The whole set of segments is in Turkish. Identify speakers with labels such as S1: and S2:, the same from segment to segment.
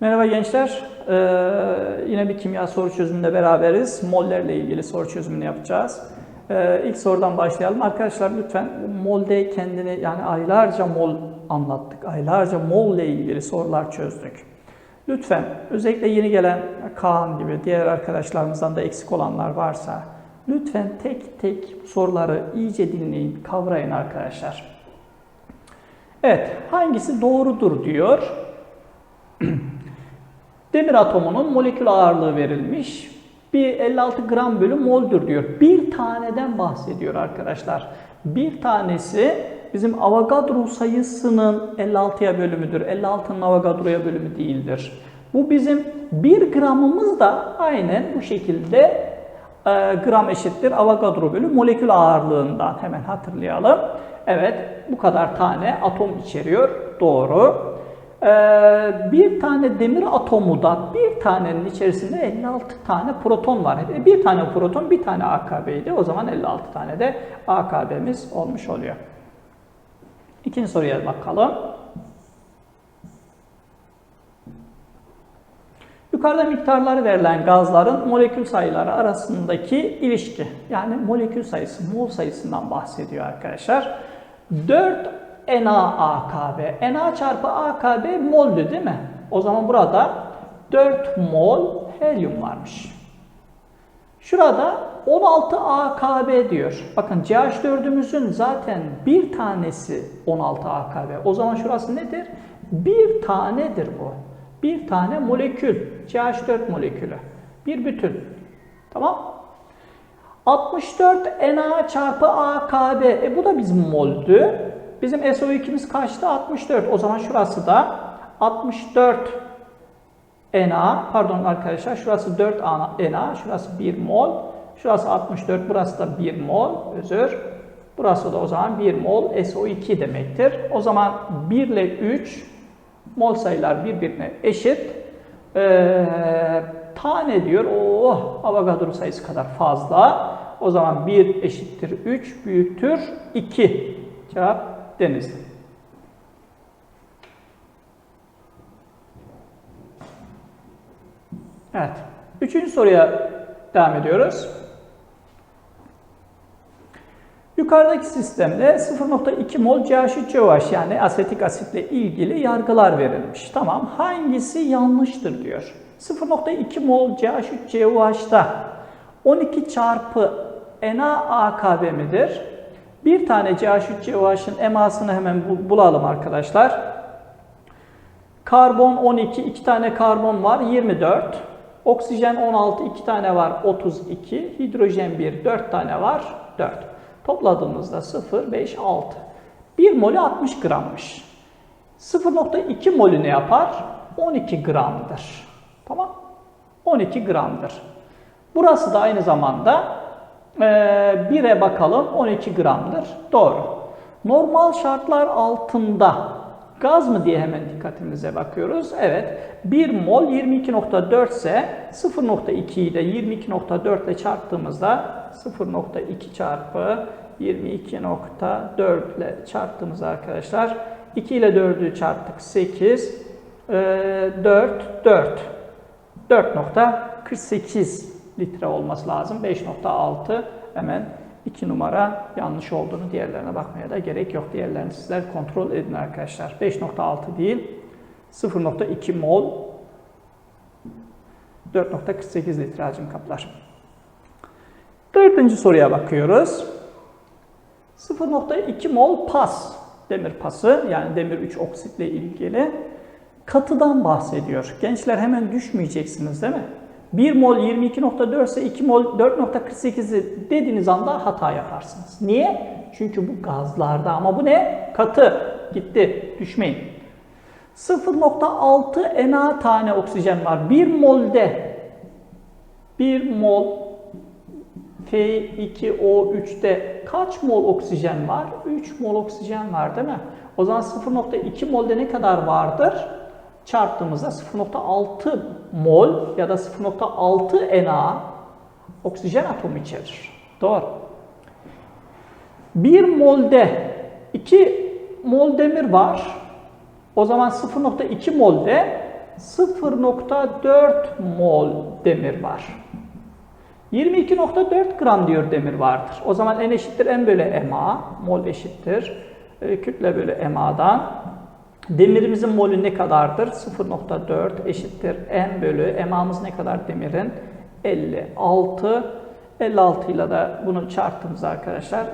S1: Merhaba gençler. Ee, yine bir kimya soru çözümünde beraberiz. Mollerle ilgili soru çözümünü yapacağız. Ee, ilk sorudan başlayalım. Arkadaşlar lütfen molde kendini yani aylarca mol anlattık. Aylarca mol ile ilgili sorular çözdük. Lütfen özellikle yeni gelen Kaan gibi diğer arkadaşlarımızdan da eksik olanlar varsa lütfen tek tek soruları iyice dinleyin, kavrayın arkadaşlar. Evet, hangisi doğrudur diyor. Demir atomunun molekül ağırlığı verilmiş. Bir 56 gram bölü moldür diyor. Bir taneden bahsediyor arkadaşlar. Bir tanesi bizim Avogadro sayısının 56'ya bölümüdür. 56'nın Avogadro'ya bölümü değildir. Bu bizim 1 gramımız da aynen bu şekilde e, gram eşittir Avogadro bölü molekül ağırlığından. Hemen hatırlayalım. Evet bu kadar tane atom içeriyor. Doğru. Ee, bir tane demir atomu da bir tanenin içerisinde 56 tane proton var. E, Bir tane proton bir tane AKB'ydi. O zaman 56 tane de AKB'miz olmuş oluyor. İkinci soruya bakalım. Yukarıda miktarları verilen gazların molekül sayıları arasındaki ilişki. Yani molekül sayısı, mol sayısından bahsediyor arkadaşlar. 4 NaAKB. Na çarpı AKB moldü değil mi? O zaman burada 4 mol helyum varmış. Şurada 16 AKB diyor. Bakın CH4'ümüzün zaten bir tanesi 16 AKB. O zaman şurası nedir? Bir tanedir bu. Bir tane molekül. CH4 molekülü. Bir bütün. Tamam? 64 Na çarpı AKB. E bu da bizim moldü. Bizim SO2'miz kaçtı? 64. O zaman şurası da 64 Na. Pardon arkadaşlar şurası 4 Na. Şurası 1 mol. Şurası 64. Burası da 1 mol. Özür. Burası da o zaman 1 mol SO2 demektir. O zaman 1 ile 3 mol sayılar birbirine eşit. Ee, tane diyor. Oh Avogadro sayısı kadar fazla. O zaman 1 eşittir 3 büyüktür 2. Cevap Denizli. Evet. Üçüncü soruya devam ediyoruz. Yukarıdaki sistemde 0.2 mol CH3COH yani asetik asitle ilgili yargılar verilmiş. Tamam hangisi yanlıştır diyor. 0.2 mol CH3COH'ta 12 çarpı NaAKB midir? Bir tane CH3COH'ın emasını hemen bulalım arkadaşlar. Karbon 12, 2 tane karbon var 24. Oksijen 16, 2 tane var 32. Hidrojen 1, 4 tane var 4. Topladığımızda 0, 5, 6. 1 molü 60 grammış. 0.2 molü ne yapar? 12 gramdır. Tamam 12 gramdır. Burası da aynı zamanda 1'e bakalım 12 gramdır. Doğru. Normal şartlar altında gaz mı diye hemen dikkatimize bakıyoruz. Evet 1 mol 22.4 ise 0.2'yi de 22.4 ile çarptığımızda 0.2 çarpı 22.4 ile çarptığımızda arkadaşlar 2 ile 4'ü çarptık 8 4 4 4.48 litre olması lazım. 5.6 hemen 2 numara yanlış olduğunu diğerlerine bakmaya da gerek yok. Diğerlerini sizler kontrol edin arkadaşlar. 5.6 değil 0.2 mol 4.48 litre hacim kaplar. Dördüncü soruya bakıyoruz. 0.2 mol pas, demir pası yani demir 3 oksitle ilgili katıdan bahsediyor. Gençler hemen düşmeyeceksiniz değil mi? 1 mol 22.4 ise 2 mol 4.48'i dediğiniz anda hata yaparsınız. Niye? Çünkü bu gazlarda ama bu ne? Katı. Gitti. Düşmeyin. 0.6 Na tane oksijen var. 1 molde 1 mol F2O3'te kaç mol oksijen var? 3 mol oksijen var değil mi? O zaman 0.2 molde ne kadar vardır? Çarptığımızda 0.6 mol ya da 0.6 Na oksijen atomu içerir. Doğru. 1 molde 2 mol demir var. O zaman 0.2 molde 0.4 mol demir var. 22.4 gram diyor demir vardır. O zaman N eşittir M bölü MA. Mol eşittir. e, kütle bölü MA'dan. Demirimizin molü ne kadardır? 0.4 eşittir M bölü MA'mız ne kadar demirin? 56. 56 ile de bunu çarptığımızda arkadaşlar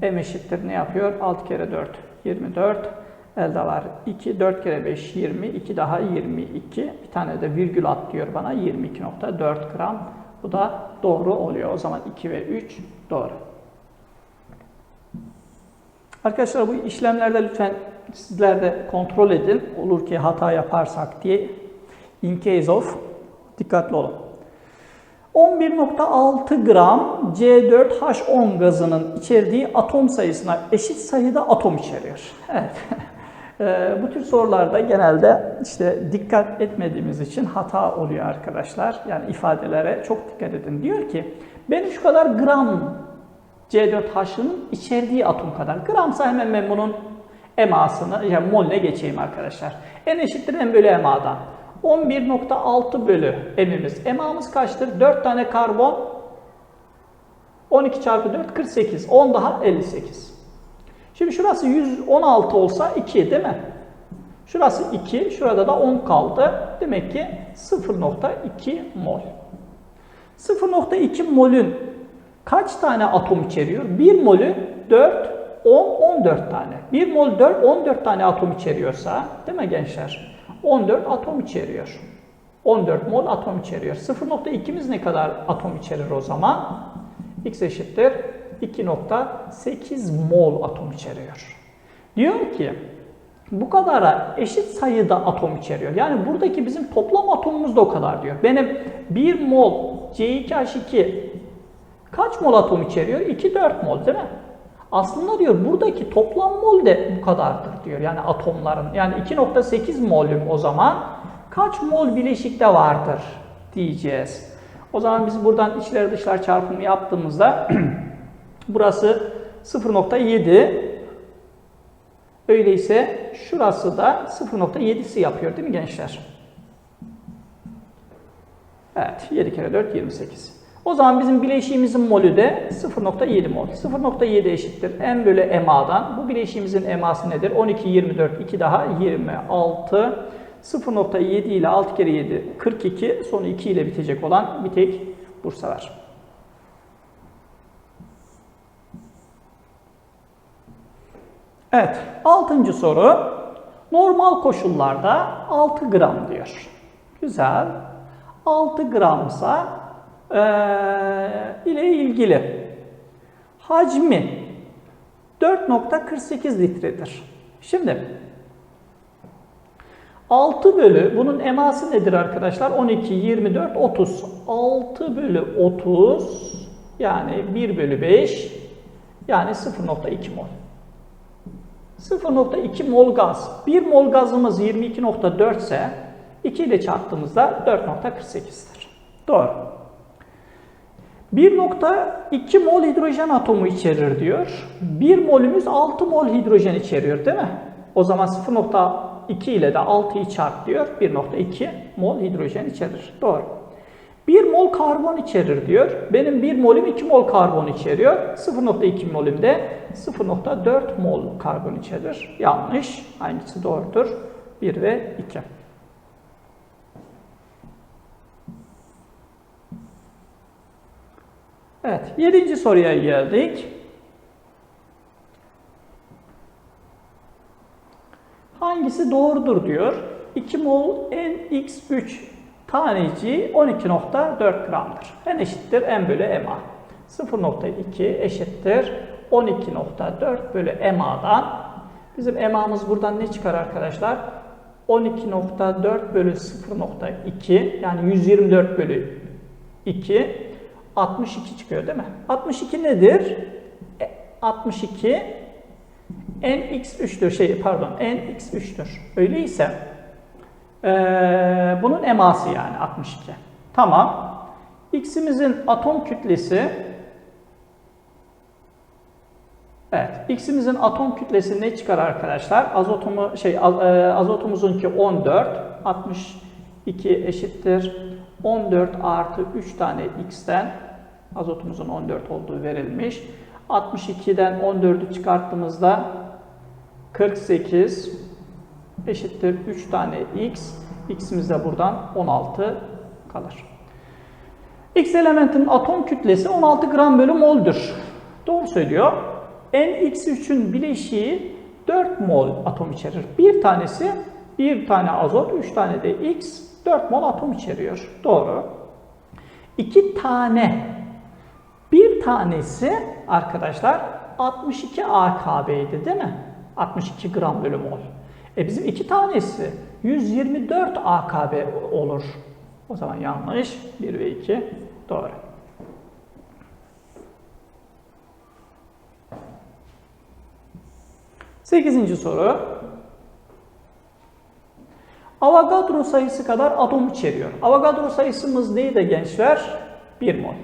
S1: M eşittir ne yapıyor? 6 kere 4 24. Elde var 2, 4 kere 5 20, 2 daha 22. Bir tane de virgül at diyor bana 22.4 gram. Bu da doğru oluyor. O zaman 2 ve 3 doğru. Arkadaşlar bu işlemlerde lütfen sizler de kontrol edin. Olur ki hata yaparsak diye. In case of dikkatli olun. 11.6 gram C4H10 gazının içerdiği atom sayısına eşit sayıda atom içeriyor. Evet. Eee, Bu tür sorularda genelde işte dikkat etmediğimiz için hata oluyor arkadaşlar. Yani ifadelere çok dikkat edin. Diyor ki benim şu kadar gram C4H'ın içerdiği atom kadar. Gramsa hemen ben bunun emasını, yani molüne geçeyim arkadaşlar. N eşittir M bölü MA'dan. 11.6 bölü M'imiz. MA'mız kaçtır? 4 tane karbon. 12 çarpı 4 48. 10 daha 58. Şimdi şurası 116 olsa 2 değil mi? Şurası 2, şurada da 10 kaldı. Demek ki 0.2 mol. 0.2 molün kaç tane atom içeriyor? 1 molü 4, 10, 14 tane. 1 mol 4, 14 tane atom içeriyorsa, değil mi gençler? 14 atom içeriyor. 14 mol atom içeriyor. 0.2'miz ne kadar atom içerir o zaman? X eşittir 2.8 mol atom içeriyor. Diyor ki bu kadara eşit sayıda atom içeriyor. Yani buradaki bizim toplam atomumuz da o kadar diyor. Benim 1 mol C2H2 kaç mol atom içeriyor? 2-4 mol değil mi? Aslında diyor buradaki toplam mol de bu kadardır diyor. Yani atomların. Yani 2.8 molüm o zaman kaç mol bileşikte vardır diyeceğiz. O zaman biz buradan içler dışlar çarpımı yaptığımızda burası 0.7 Öyleyse şurası da 0.7'si yapıyor değil mi gençler? Evet 7 kere 4 28. O zaman bizim bileşiğimizin molü de 0.7 mol. 0.7 eşittir m bölü MA'dan. Bu bileşiğimizin eması nedir? 12, 24, 2 daha 26. 0.7 ile 6 kere 7 42. Sonu 2 ile bitecek olan bir tek Bursa var. Evet, altıncı soru. Normal koşullarda 6 gram diyor. Güzel. 6 gramsa ile ilgili hacmi 4.48 litredir. Şimdi 6 bölü bunun eması nedir arkadaşlar? 12, 24, 30. 6 bölü 30 yani 1 bölü 5 yani 0.2 mol. 0.2 mol gaz. 1 mol gazımız 22.4 ise 2 ile çarptığımızda 4.48'dir. Doğru. 1.2 mol hidrojen atomu içerir diyor. 1 molümüz 6 mol hidrojen içeriyor değil mi? O zaman 0.2 ile de 6'yı çarp diyor. 1.2 mol hidrojen içerir. Doğru. 1 mol karbon içerir diyor. Benim 1 molüm 2 mol karbon içeriyor. 0.2 molüm de 0.4 mol karbon içerir. Yanlış. Hangisi doğrudur? 1 ve 2. Evet, yedinci soruya geldik. Hangisi doğrudur diyor. 2 mol NX3 taneci 12.4 gramdır. N eşittir M bölü MA. 0.2 eşittir 12.4 bölü MA'dan. Bizim MA'mız buradan ne çıkar arkadaşlar? 12.4 bölü 0.2 yani 124 bölü 2 62 çıkıyor değil mi? 62 nedir? E, 62 nx3'tür şey pardon nx3'tür. Öyleyse ee, bunun eması yani 62. Tamam. X'imizin atom kütlesi Evet, X'imizin atom kütlesi ne çıkar arkadaşlar? Azotomu şey e, azotumuzunki 14, 62 eşittir 14 artı 3 tane x'ten azotumuzun 14 olduğu verilmiş. 62'den 14'ü çıkarttığımızda 48 eşittir 3 tane x. x'imiz de buradan 16 kalır. X elementinin atom kütlesi 16 gram bölü mol'dur. Doğru söylüyor. NX3'ün bileşiği 4 mol atom içerir. Bir tanesi bir tane azot, 3 tane de X 4 mol atom içeriyor. Doğru. İki tane bir tanesi arkadaşlar 62 AKB'ydi değil mi? 62 gram bölü mol. E bizim iki tanesi 124 AKB olur. O zaman yanlış. 1 ve 2 doğru. Sekizinci soru. Avogadro sayısı kadar atom içeriyor. Avogadro sayısımız neydi gençler? 1 mol.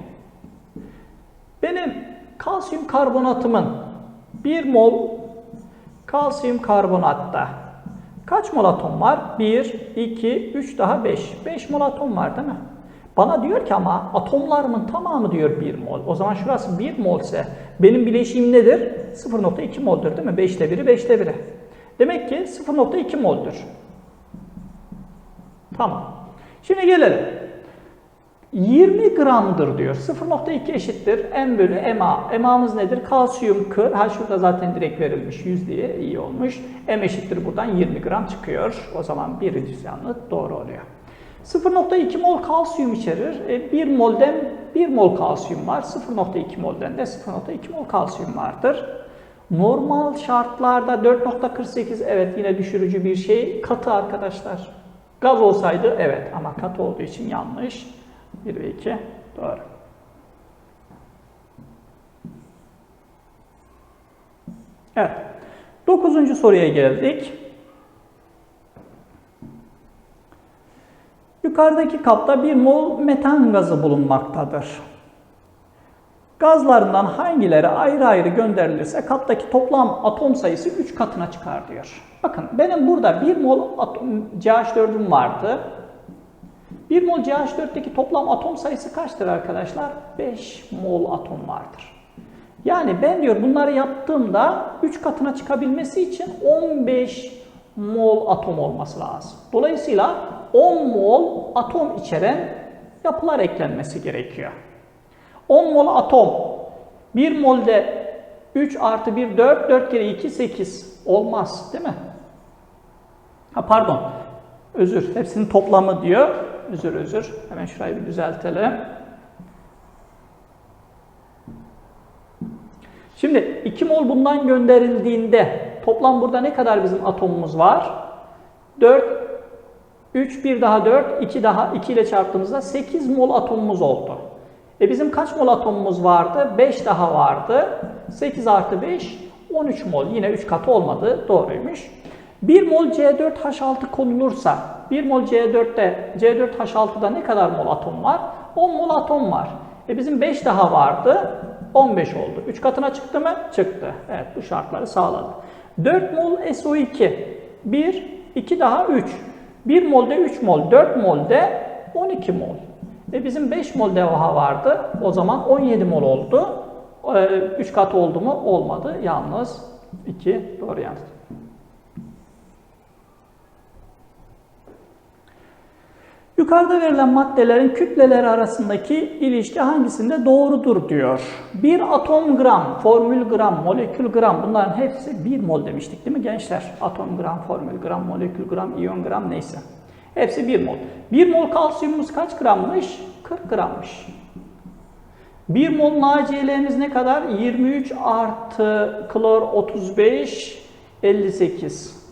S1: Benim kalsiyum karbonatımın 1 mol kalsiyum karbonatta kaç mol atom var? 1, 2, 3 daha 5. 5 mol atom var değil mi? Bana diyor ki ama atomlarımın tamamı diyor 1 mol. O zaman şurası 1 mol ise benim bileşiğim nedir? 0.2 moldur değil mi? 5'te 1'i 5'te 1'i. Demek ki 0.2 moldur. Tamam. Şimdi gelelim. 20 gramdır diyor. 0.2 eşittir M bölü MA. MA'mız nedir? Kalsiyum kır. Ha şurada zaten direkt verilmiş 100 diye iyi olmuş. M eşittir buradan 20 gram çıkıyor. O zaman birinci yanıt doğru oluyor. 0.2 mol kalsiyum içerir. E, 1 molden 1 mol kalsiyum var. 0.2 molden de 0.2 mol kalsiyum vardır. Normal şartlarda 4.48 evet yine düşürücü bir şey. Katı arkadaşlar. Gaz olsaydı evet ama katı olduğu için yanlış. 1 ve 2 doğru. Evet. Dokuzuncu soruya geldik. Yukarıdaki kapta bir mol metan gazı bulunmaktadır. Gazlarından hangileri ayrı ayrı gönderilirse kaptaki toplam atom sayısı 3 katına çıkar diyor. Bakın benim burada 1 mol atom, CH4'üm vardı. 1 mol CH4'teki toplam atom sayısı kaçtır arkadaşlar? 5 mol atom vardır. Yani ben diyor bunları yaptığımda 3 katına çıkabilmesi için 15 mol atom olması lazım. Dolayısıyla 10 mol atom içeren yapılar eklenmesi gerekiyor. 10 mol atom 1 molde 3 artı 1 4, 4 kere 2 8 olmaz değil mi? Ha pardon özür hepsinin toplamı diyor. Özür özür hemen şurayı bir düzeltelim. Şimdi 2 mol bundan gönderildiğinde toplam burada ne kadar bizim atomumuz var? 4, 3, 1 daha 4, 2 daha 2 ile çarptığımızda 8 mol atomumuz oldu. E bizim kaç mol atomumuz vardı? 5 daha vardı. 8 artı 5, 13 mol. Yine 3 katı olmadı. Doğruymuş. 1 mol C4H6 konulursa, 1 mol C4'te, C4H6'da ne kadar mol atom var? 10 mol atom var. E bizim 5 daha vardı. 15 oldu. 3 katına çıktı mı? Çıktı. Evet bu şartları sağladı. 4 mol SO2. 1, 2 daha 3. 1 molde 3 mol, 4 molde 12 mol. E bizim 5 mol devaha vardı. O zaman 17 mol oldu. 3 kat oldu mu? Olmadı. Yalnız 2 doğru yanıt. Yukarıda verilen maddelerin kütleleri arasındaki ilişki hangisinde doğrudur diyor. 1 atom gram, formül gram, molekül gram bunların hepsi 1 mol demiştik değil mi gençler? Atom gram, formül gram, molekül gram, iyon gram neyse. Hepsi 1 mol. 1 mol kalsiyumumuz kaç grammış? 40 grammış. 1 mol NaCl'miz ne kadar? 23 artı klor 35, 58.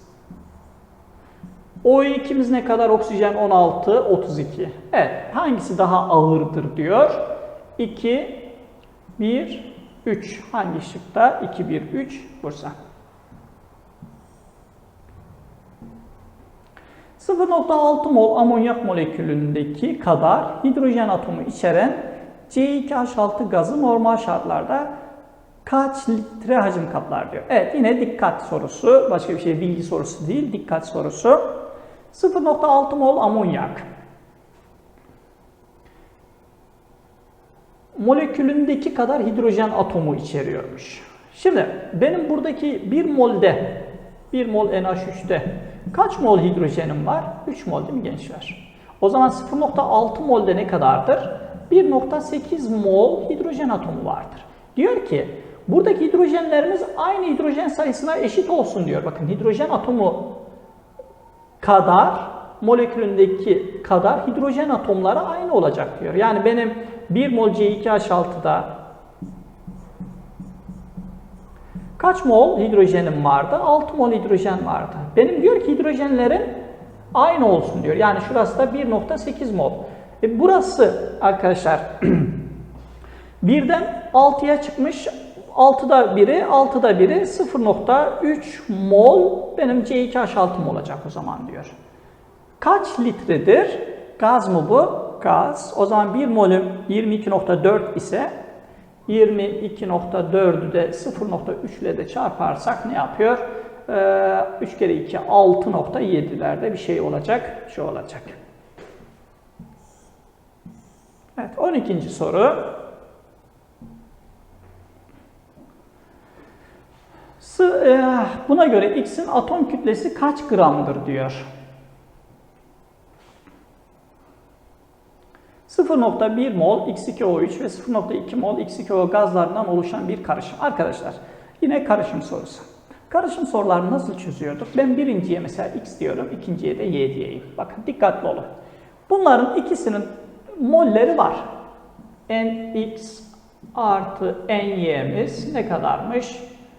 S1: O2'miz ne kadar? Oksijen 16, 32. Evet, hangisi daha ağırdır diyor. 2, 1, 3. Hangi şıkta? 2, 1, 3. Bursa. 0.6 mol amonyak molekülündeki kadar hidrojen atomu içeren C2H6 gazı normal şartlarda kaç litre hacim kaplar diyor. Evet yine dikkat sorusu. Başka bir şey bilgi sorusu değil. Dikkat sorusu. 0.6 mol amonyak. molekülündeki kadar hidrojen atomu içeriyormuş. Şimdi benim buradaki 1 molde 1 mol NH3'te kaç mol hidrojenim var? 3 mol değil mi gençler? O zaman 0.6 molde ne kadardır? 1.8 mol hidrojen atomu vardır. Diyor ki buradaki hidrojenlerimiz aynı hidrojen sayısına eşit olsun diyor. Bakın hidrojen atomu kadar molekülündeki kadar hidrojen atomları aynı olacak diyor. Yani benim 1 mol C2H6'da kaç mol hidrojenim vardı? 6 mol hidrojen vardı. Benim diyor ki hidrojenlerin aynı olsun diyor. Yani şurası da 1.8 mol. E burası arkadaşlar birden 6'ya çıkmış. 6'da biri, 6'da biri 0.3 mol benim C2H6'm olacak o zaman diyor. Kaç litredir? Gaz mı bu? Gaz. O zaman 1 molüm 22.4 ise 22.4'ü de 0.3 ile de çarparsak ne yapıyor? Ee, 3 kere 2 6.7'lerde bir şey olacak. Şu olacak. Evet 12. soru. Buna göre X'in atom kütlesi kaç gramdır diyor. 0.1 mol X2O3 ve 0.2 mol X2O gazlarından oluşan bir karışım. Arkadaşlar yine karışım sorusu. Karışım sorularını nasıl çözüyorduk? Ben birinciye mesela X diyorum, ikinciye de Y diyeyim. Bakın dikkatli olun. Bunların ikisinin molleri var. NX artı NY'miz ne kadarmış?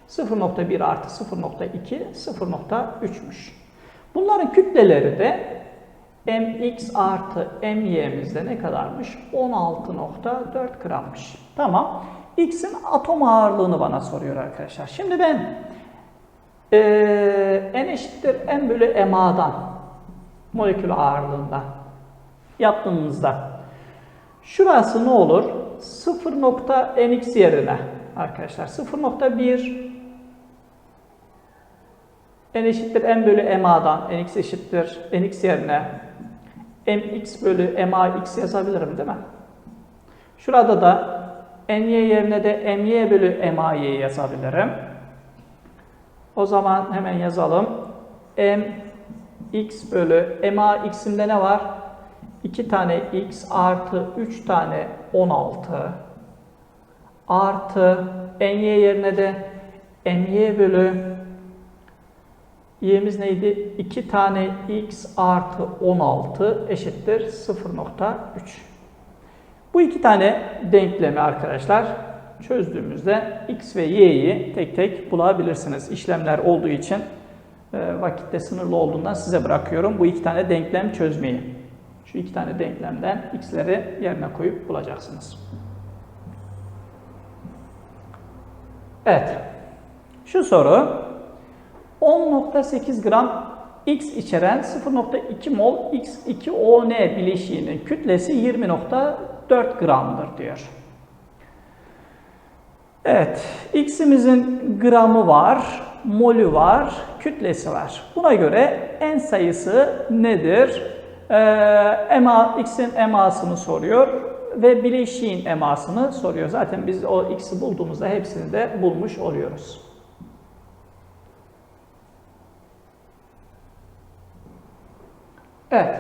S1: 0.1 artı 0.2, 0.3'müş. Bunların kütleleri de mx artı my'mizde ne kadarmış? 16.4 grammış. Tamam. X'in atom ağırlığını bana soruyor arkadaşlar. Şimdi ben ee, n eşittir n bölü MA'dan molekül ağırlığında yaptığımızda şurası ne olur? 0.nx yerine arkadaşlar 0.1 n eşittir n bölü MA'dan nx eşittir nx yerine mx bölü max yazabilirim değil mi? Şurada da ny yerine de my bölü may'i yazabilirim. O zaman hemen yazalım. mx bölü max'imde ne var? 2 tane x artı 3 tane 16 artı ny yerine de my bölü y'miz neydi? 2 tane x artı 16 eşittir 0.3. Bu iki tane denklemi arkadaşlar çözdüğümüzde x ve y'yi tek tek bulabilirsiniz. İşlemler olduğu için e, vakitte sınırlı olduğundan size bırakıyorum bu iki tane denklem çözmeyi. Şu iki tane denklemden x'leri yerine koyup bulacaksınız. Evet. Şu soru 10.8 gram X içeren 0.2 mol X2ON bileşiğinin kütlesi 20.4 gramdır diyor. Evet, X'imizin gramı var, molü var, kütlesi var. Buna göre en sayısı nedir? Ee, EMA, X'in emasını soruyor ve bileşiğin emasını soruyor. Zaten biz o X'i bulduğumuzda hepsini de bulmuş oluyoruz. Evet.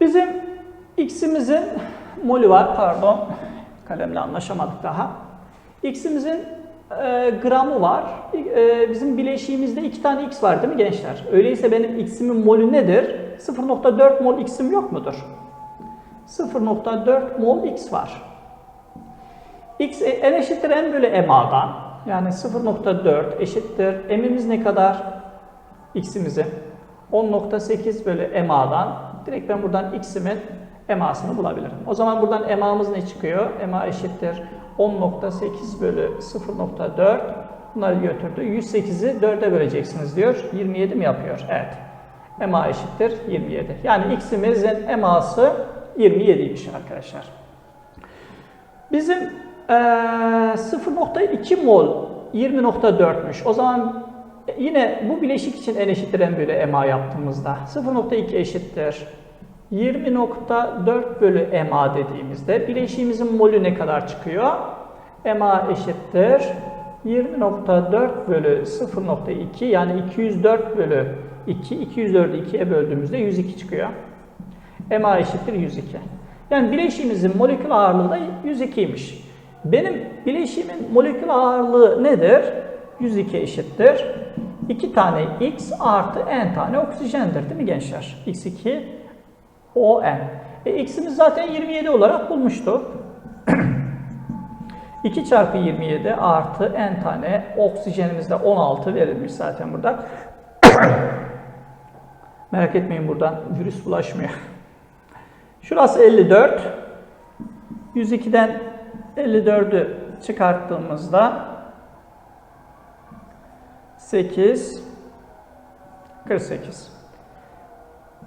S1: Bizim x'imizin molü var, pardon. Kalemle anlaşamadık daha. x'imizin e, gramı var. E, bizim bileşiğimizde iki tane x var değil mi gençler? Öyleyse benim x'imin molü nedir? 0.4 mol x'im yok mudur? 0.4 mol x var. x e, n eşittir n bölü ma'dan. Yani 0.4 eşittir. m'imiz ne kadar? x'imizin 10.8 bölü MA'dan direkt ben buradan X'imin MA'sını bulabilirim. O zaman buradan MA'mız ne çıkıyor? MA eşittir 10.8 bölü 0.4 bunları götürdü. 108'i 4'e böleceksiniz diyor. 27 mi yapıyor? Evet. MA eşittir 27. Yani X'imizin MA'sı 27'ymiş arkadaşlar. Bizim e, 0.2 mol 20.4'müş. O zaman yine bu bileşik için n eşittir n bölü MA yaptığımızda 0.2 eşittir 20.4 bölü MA dediğimizde bileşiğimizin molü ne kadar çıkıyor? MA eşittir 20.4 bölü 0.2 yani 204 bölü 2. 204'ü 2'ye böldüğümüzde 102 çıkıyor. MA eşittir 102. Yani bileşiğimizin molekül ağırlığı da 102'ymiş. Benim bileşiğimin molekül ağırlığı nedir? 102 eşittir. 2 tane X artı N tane oksijendir değil mi gençler? X2 ON. E, X'imiz zaten 27 olarak bulmuştuk. 2 çarpı 27 artı N tane oksijenimiz de 16 verilmiş zaten burada. Merak etmeyin buradan virüs bulaşmıyor. Şurası 54. 102'den 54'ü çıkarttığımızda 8 48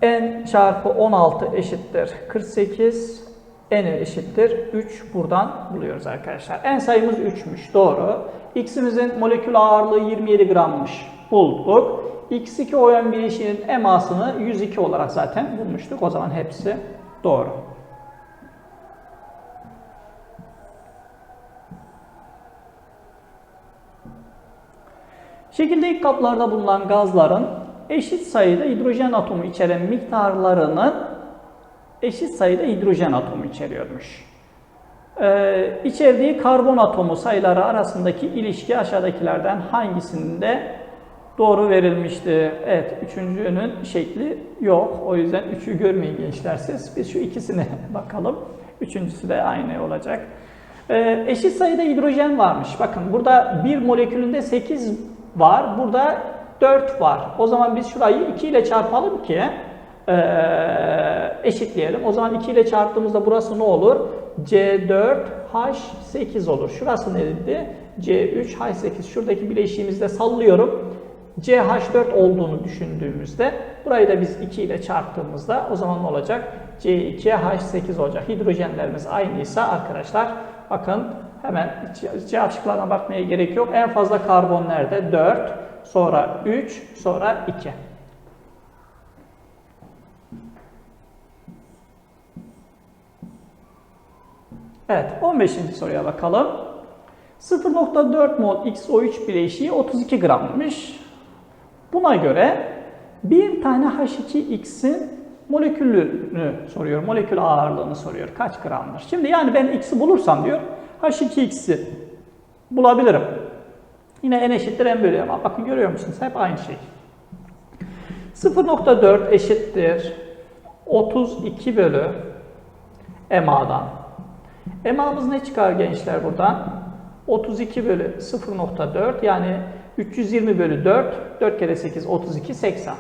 S1: n çarpı 16 eşittir 48 n eşittir 3 buradan buluyoruz arkadaşlar. n sayımız 3'müş doğru. x'imizin molekül ağırlığı 27 grammış bulduk. x2 ON bileşiğinin emasını 102 olarak zaten bulmuştuk. O zaman hepsi doğru. Şekilde ilk kaplarda bulunan gazların eşit sayıda hidrojen atomu içeren miktarlarının eşit sayıda hidrojen atomu içeriyormuş. Ee, içerdiği karbon atomu sayıları arasındaki ilişki aşağıdakilerden hangisinde doğru verilmişti? Evet, üçüncünün şekli yok. O yüzden üçü görmeyin gençler siz. Biz şu ikisine bakalım. Üçüncüsü de aynı olacak. Ee, eşit sayıda hidrojen varmış. Bakın burada bir molekülünde 8 var. Burada 4 var. O zaman biz şurayı 2 ile çarpalım ki e, eşitleyelim. O zaman 2 ile çarptığımızda burası ne olur? C4H8 olur. Şurası neydi? C3H8. Şuradaki bileşiğimizde sallıyorum. CH4 olduğunu düşündüğümüzde burayı da biz 2 ile çarptığımızda o zaman ne olacak? C2H8 olacak. Hidrojenlerimiz aynıysa arkadaşlar bakın hemen cevap şıklarına bakmaya gerek yok. En fazla karbon nerede? 4, sonra 3, sonra 2. Evet 15. soruya bakalım. 0.4 mol XO3 bileşiği 32 grammış. Buna göre bir tane H2X'in molekülünü soruyor. Molekül ağırlığını soruyor. Kaç gramdır? Şimdi yani ben X'i bulursam diyor H2X'i bulabilirim. Yine n eşittir n bölü ama bakın görüyor musunuz? Hep aynı şey. 0.4 eşittir 32 bölü MA'dan. MA'mız ne çıkar gençler buradan? 32 bölü 0.4 yani 320 bölü 4, 4 kere 8, 32, 80.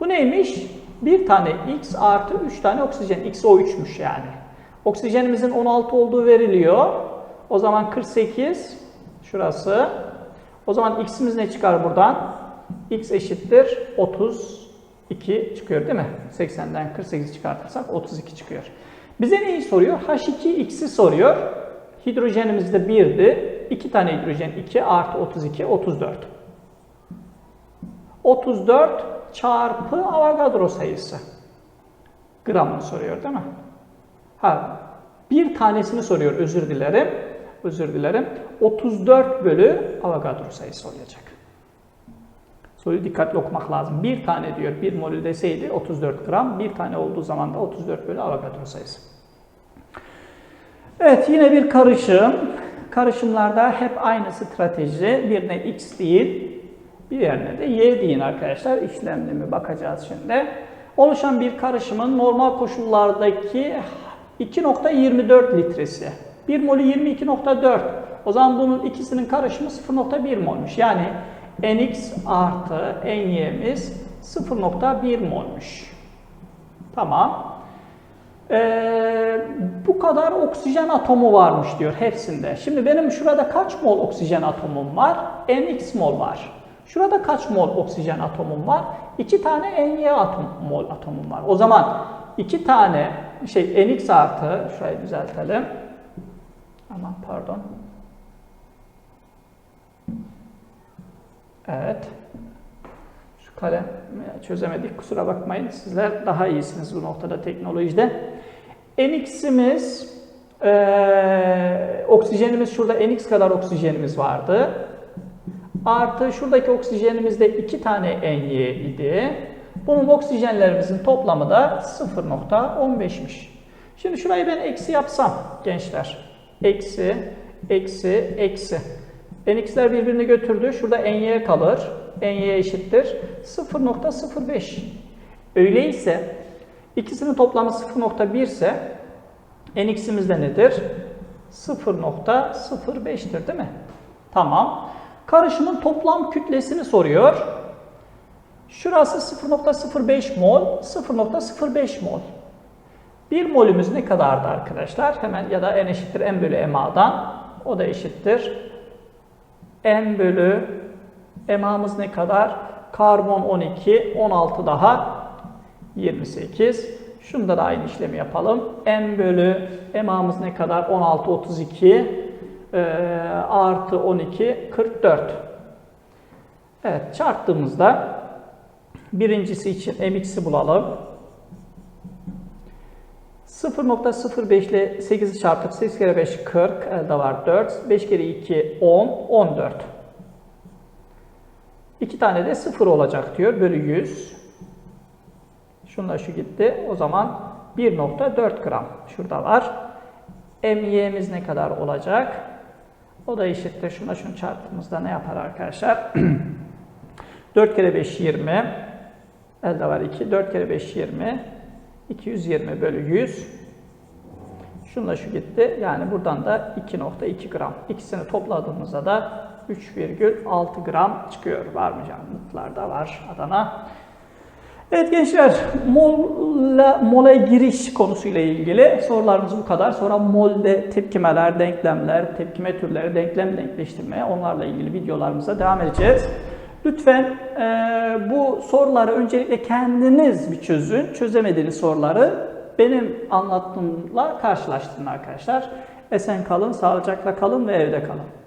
S1: Bu neymiş? Bir tane X artı 3 tane oksijen. XO3'müş yani. Oksijenimizin 16 olduğu veriliyor. O zaman 48, şurası. O zaman X'imiz ne çıkar buradan? X eşittir 32 çıkıyor değil mi? 80'den 48 çıkartırsak 32 çıkıyor. Bize neyi soruyor? H2X'i soruyor. Hidrojenimiz de 1'di. 2 tane hidrojen 2 artı 32 34. 34 çarpı Avogadro sayısı. Gramını soruyor değil mi? Ha, bir tanesini soruyor özür dilerim. Özür dilerim. 34 bölü Avogadro sayısı olacak. Soruyu dikkatli okumak lazım. Bir tane diyor, bir molü deseydi 34 gram, bir tane olduğu zaman da 34 bölü Avogadro sayısı. Evet, yine bir karışım. Karışımlarda hep aynı strateji. Birine X değil, bir yerine de Y deyin arkadaşlar. İşlemlemi bakacağız şimdi. Oluşan bir karışımın normal koşullardaki 2.24 litresi. 1 molü 22.4. O zaman bunun ikisinin karışımı 0.1 molmuş. Yani NX artı NY'miz 0.1 molmuş. Tamam. Ee, bu kadar oksijen atomu varmış diyor hepsinde. Şimdi benim şurada kaç mol oksijen atomum var? NX mol var. Şurada kaç mol oksijen atomum var? 2 tane NY atom, mol atomum var. O zaman 2 tane şey NX artı şurayı düzeltelim. Aman pardon. Evet. kalem çözemedik kusura bakmayın. Sizler daha iyisiniz bu noktada teknolojide. NX'imiz eee oksijenimiz şurada NX kadar oksijenimiz vardı. Artı şuradaki oksijenimizde iki tane NY idi. Bunun oksijenlerimizin toplamı da 0.15'miş. Şimdi şurayı ben eksi yapsam gençler. Eksi, eksi, eksi. NX'ler birbirini götürdü. Şurada NY kalır. NY eşittir 0.05. Öyleyse ikisinin toplamı 0.1 ise NX'imiz de nedir? 0.05'tir değil mi? Tamam. Karışımın toplam kütlesini soruyor. Şurası 0.05 mol, 0.05 mol. 1 molümüz ne kadardı arkadaşlar? Hemen ya da n eşittir m bölü ma'dan. O da eşittir. m bölü ma'mız ne kadar? Karbon 12, 16 daha 28. Şunda da aynı işlemi yapalım. m bölü ma'mız ne kadar? 16, 32 e, artı 12, 44. Evet çarptığımızda birincisi için mx'i bulalım. 0.05 ile 8'i çarptık. 8 kere 5 40. Elde var 4. 5 kere 2 10. 14. 2 tane de 0 olacak diyor. Bölü 100. Şunla şu gitti. O zaman 1.4 gram. Şurada var. MY'miz ne kadar olacak? O da eşittir. Şuna şunu çarptığımızda ne yapar arkadaşlar? 4 kere 5 20. Elde var 2. 4 kere 5 20. 220 bölü 100. Şunla şu gitti. Yani buradan da 2.2 gram. İkisini topladığımızda da 3,6 gram çıkıyor. Var mı canlılıklarda var Adana. Evet gençler, mola, mola giriş konusuyla ilgili sorularımız bu kadar. Sonra molde tepkimeler, denklemler, tepkime türleri, denklem denkleştirme onlarla ilgili videolarımıza devam edeceğiz. Lütfen e, bu soruları öncelikle kendiniz bir çözün. Çözemediğiniz soruları benim anlattığımla karşılaştırın arkadaşlar. Esen kalın, sağlıcakla kalın ve evde kalın.